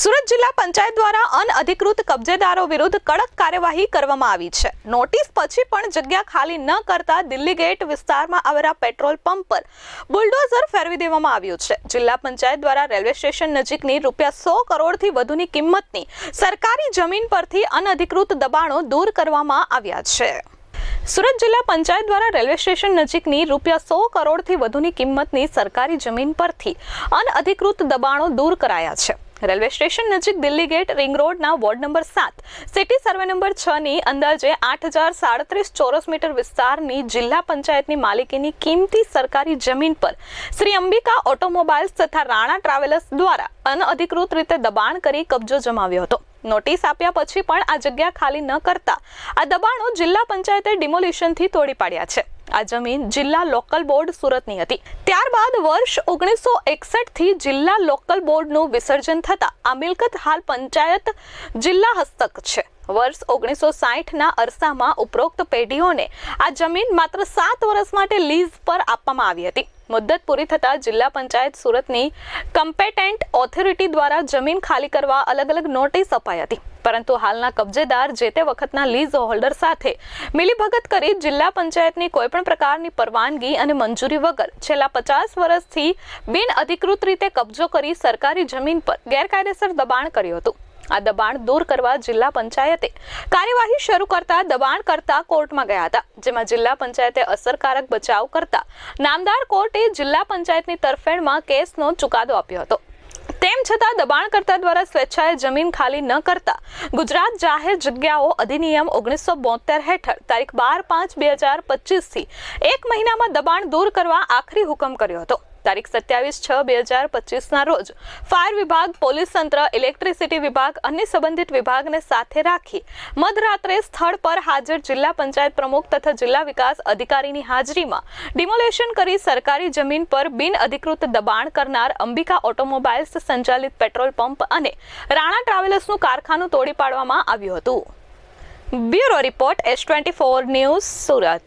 સુરત જિલ્લા પંચાયત દ્વારા અનઅધિકૃત કબજેદારો વિરુદ્ધ કડક કાર્યવાહી કરવામાં આવી છે. નોટિસ પછી પણ જગ્યા ખાલી ન કરતા દિલ્હી ગેટ વિસ્તારમાં આવેલા પેટ્રોલ પંપ પર બુલડોઝર ફેરવી દેવામાં આવ્યું છે. જિલ્લા પંચાયત દ્વારા રેલવે સ્ટેશન નજીકની રૂપિયા સો કરોડથી વધુની કિંમતની સરકારી જમીન પરથી અનઅધિકૃત દબાણો દૂર કરવામાં આવ્યા છે. સુરત જિલ્લા પંચાયત દ્વારા રેલવે સ્ટેશન નજીકની રૂપિયા સો કરોડથી વધુની કિંમતની સરકારી જમીન પરથી અનઅધિકૃત દબાણો દૂર કરાયા છે. રેલવે સ્ટેશન નજીક દિલ્હી ગેટ રિંગ રોડના વોર્ડ નંબર સાત. સિટી સર્વે નંબર છ ની અંદાજે આઠ હજાર સાડત્રીસ ચોરસ મીટર વિસ્તારની જિલ્લા પંચાયતની માલિકીની કિંમતી સરકારી જમીન પર શ્રી અંબિકા ઓટોમોબાઈલ્સ તથા રાણા ટ્રાવેલર્સ દ્વારા અનઅધિકૃત રીતે દબાણ કરી કબજો જમાવ્યો હતો. નોટિસ આપ્યા પછી પણ આ જગ્યા ખાલી ન કરતા આ દબાણો જિલ્લા પંચાયતે ડિમોલિશનથી તોડી પાડ્યા છે. આ જમીન જિલ્લા લોકલ બોર્ડ સુરતની હતી. ત્યારબાદ વર્ષ ઓગણીસો એકસઠથી જિલ્લા લોકલ બોર્ડનું વિસર્જન થતાં આ મિલકત હાલ પંચાયત જિલ્લા હસ્તક છે. વર્ષ ઓગણીસો સાહીઠના અરસામાં ઉપરોક્ત પેઢીઓને આ જમીન માત્ર સાત વર્ષ માટે લીઝ પર આપવામાં આવી હતી. મુદ્દત પૂરી થતાં જિલ્લા પંચાયત સુરતની કમ્પેટેન્ટ ઓથોરિટી દ્વારા જમીન ખાલી કરવા અલગ અલગ નોટિસ અપાઈ હતી. પરંતુ હાલના કબજેદાર જે તે વખતના લીઝ હોલ્ડર સાથે મિલીભગત કરી જિલ્લા પંચાયતની કોઈપણ પ્રકારની પરવાનગી અને મંજૂરી વગર છેલ્લા પચાસ વર્ષથી બિન અધિકૃત રીતે કબજો કરી સરકારી જમીન પર ગેરકાયદેસર દબાણ કર્યું હતું. આ દબાણ દૂર કરવા જિલ્લા પંચાયતે કાર્યવાહી શરૂ કરતા દબાણ કરતા કોર્ટમાં ગયા હતા, જેમાં જિલ્લા પંચાયતે અસરકારક બચાવ કરતા નામદાર કોર્ટે જિલ્લા પંચાયતની તરફેણમાં કેસનો ચુકાદો આપ્યો હતો. છતાં દબાણકર્તા દ્વારા સ્વેચ્છાએ જમીન ખાલી ન કરતા. ગુજરાત જાહેર જગ્યાઓ અધિનિયમ ઓગણીસો બોતેર હેઠળ તારીખ બાર પાંચ બે હજાર પચીસથી એક મહિનામાં દબાણ દૂર કરવા આખરી હુકમ કર્યો હતો. તારીખ સત્યાવીસ છ બે હજાર પચીસના રોજ ફાયર વિભાગ, પોલીસ તંત્ર, ઇલેક્ટ્રિસિટી વિભાગ, અન્ય સંબંધિત વિભાગને સાથે રાખી મધરાત્રે સ્થળ પર હાજર જિલ્લા પંચાયત પ્રમુખ તથા જિલ્લા વિકાસ અધિકારીની હાજરીમાં ડિમોલેશન કરી સરકારી જમીન પર બિન અધિકૃત દબાણ કરનાર અંબિકા ઓટોમોબાઇલ્સ સંચાલિત પેટ્રોલ પંપ અને રાણા ટ્રાવેલર્સનું કારખાનું તોડી પાડવામાં આવ્યું હતું. Bureau report S twenty four news Surat.